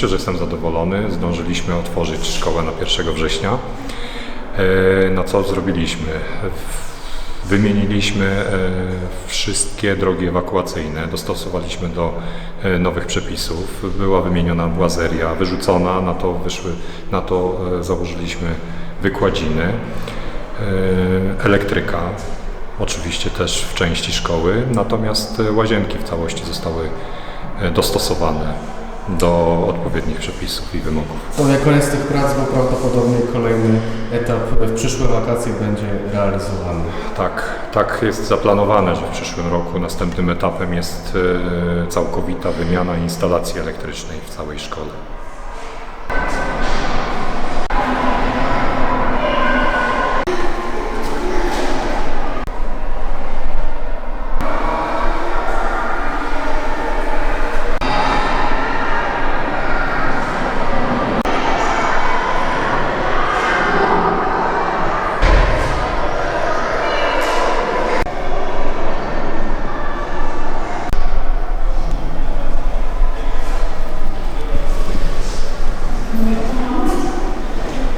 oczywiście, że jestem zadowolony. Zdążyliśmy otworzyć szkołę na 1 września. E, No co zrobiliśmy? Wymieniliśmy e, wszystkie drogi ewakuacyjne, dostosowaliśmy do e, nowych przepisów. Była wymieniona błazeria, wyrzucona, na to, wyszły, na to założyliśmy wykładziny. Elektryka, oczywiście też w części szkoły, natomiast łazienki w całości zostały dostosowane do odpowiednich przepisów i wymogów. To jak koniec tych prac, bo prawdopodobnie kolejny etap w przyszłe wakacje będzie realizowany. Tak, tak jest zaplanowane, że w przyszłym roku następnym etapem jest e, całkowita wymiana instalacji elektrycznej w całej szkole.